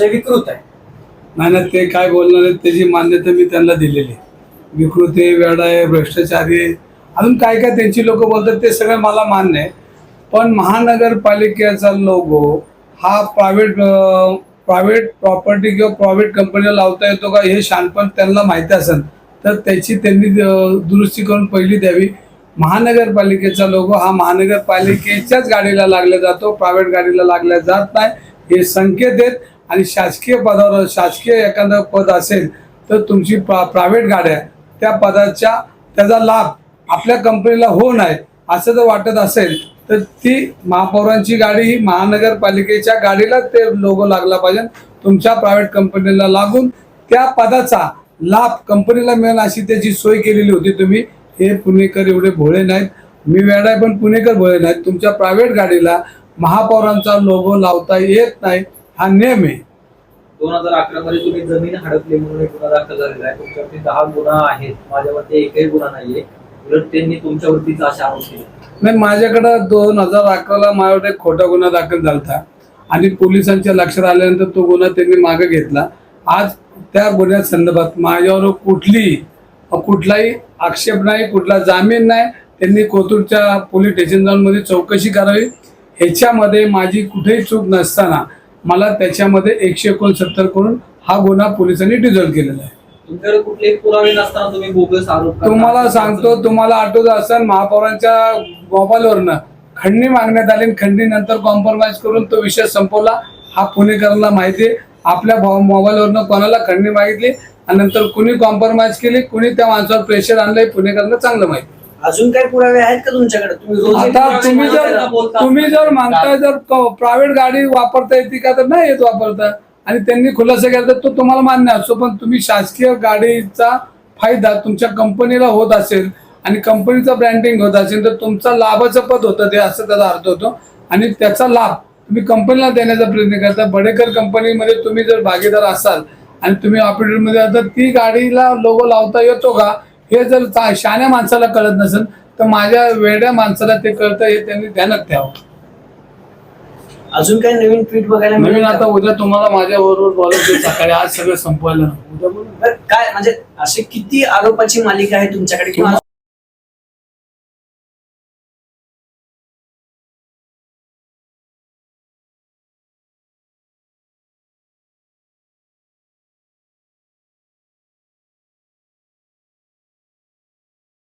ते विकृत आहे. नाही ना ते काय बोलणार आहेत त्याची मान्यता मी त्यांना दिलेली आहे. विकृत आहे वेडा आहे भ्रष्टाचारी आहे. अजून काय काय त्यांची लोक बोलतात ते सगळं मला मान्य आहे. पण महानगरपालिकेचा लोगो हा प्रायव्हेट प्रायव्हेट प्रॉपर्टी किंवा प्रायव्हेट कंपनीला लावता येतो का हे शानपण त्यांना माहिती असेल. तर त्याची त्यांनी दुरुस्ती करून पहिली द्यावी. महानगरपालिकेचा लोगो हा महानगरपालिकेच्याच गाडीला लागला जातो प्रायव्हेट गाडीला लागला जात नाही. हे संकेत आहेत. आणि शासकीय पदावर शासकीय एखादं पद असेल तर तुमची प्रा प्रायव्हेट गाड्या त्या पदाच्या त्याचा लाभ आपल्या कंपनीला हो नाही असं जर वाटत असेल तर ती महापौरांची गाडी ही महानगरपालिकेच्या गाडीला ते लोगो लागला पाहिजे. तुमच्या प्रायव्हेट कंपनीला लागून त्या पदाचा लाभ कंपनीला मिळेल अशी त्याची सोय केलेली होती तुम्ही. हे पुणेकर एवढे भोळे नाहीत. मी वेळ पण पुणेकर भोळे नाहीत. तुमच्या प्रायव्हेट गाडीला महापौरांचा लोगो लावता येत नाही. हा नियम आहे. दोन हजार अकरा मध्ये तुम्ही जमीन हडपली म्हणून एक गुन्हा दाखल झालेला आहे. तुमच्यावरती दहा गुन्हा आहेत. माझ्यावरती एकही गुन्हा नाहीये. उलट त्यांनी तुमच्यावरतीच असे आरोप केले. नाही माझ्याकडं दोन हजार अकराला माझ्यावर एक खोटा गुन्हा दाखल झाला आणि पोलिसांच्या लक्षात आल्यानंतर तो गुन्हा त्यांनी मागे घेतला. आज त्या गुन्ह्या संदर्भात माझ्यावर कुठली कुठलाही आक्षेप नाही कुठला जामीन नाही. त्यांनी कोथरूडच्या पोलीस स्टेशन जाऊन मध्ये चौकशी करावी. ह्याच्यामध्ये माझी कुठेही चूक नसताना मला त्याच्यामध्ये एकशे एकोणसत्तर करून हा गुन्हा पोलिसांनी डिझॉल्व केलेला आहे तुमच्याकडे कुठलेही पुरावे नसताना तुम्ही बोगस आरोप करता. तुम्हाला सांगतो तुम्हाला आठवत असेल महापौरांच्या मोबाईलवरनं खंडणी मागण्यात आली आणि खंडणीनंतर कॉम्प्रोमाइज करून तो विषय संपवला हा पुणेकरांना माहिती आहे आपल्या भा- मोबाईलवरनं कोणाला खंडणी मागितली आणि नंतर कुणी कॉम्प्रोमाइज केली कुणी त्या माणसावर प्रेशर आणलंय पुणेकरांना चांगलं माहिती आहे. अजून काही पुरावे आहेत का तुमच्याकडे? तुम्ही रोज आता तुम्ही जर बोलता. तुम्ही जर मागताय जर प्रायव्हेट गाडी वापरता येते का तर नाही येत वापरता. आणि त्यांनी खुलासा केला तर तो तुम्हाला मान्य असतो. पण तुम्ही शासकीय गाडीचा फायदा तुमच्या कंपनीला होत असेल आणि कंपनीचं ब्रँडिंग होत असेल तर तुमचा लाभाचं पद होतं ते असं त्याचा अर्थ होतो. आणि त्याचा लाभ तुम्ही कंपनीला देण्याचा प्रयत्न करता. बडेकर कंपनीमध्ये तुम्ही जर भागीदार असाल आणि तुम्ही ऑपरेटरमध्ये तर ती गाडीला लोगो लावता येतो का? हे जर शहाण्या माणसाला कळत नसेल तर माझ्या वेड्या माणसाला ते कळतं हे त्यांनी ध्यानात ठेवावं. अजून काही नवीन ट्विट बघायला नवीन आता? उद्या तुम्हाला माझ्या बरोबर बोलायचं सकाळी आज सगळं संपवायला. काय म्हणजे असे किती आरोपाची मालिका आहे तुमच्याकडे? किंवा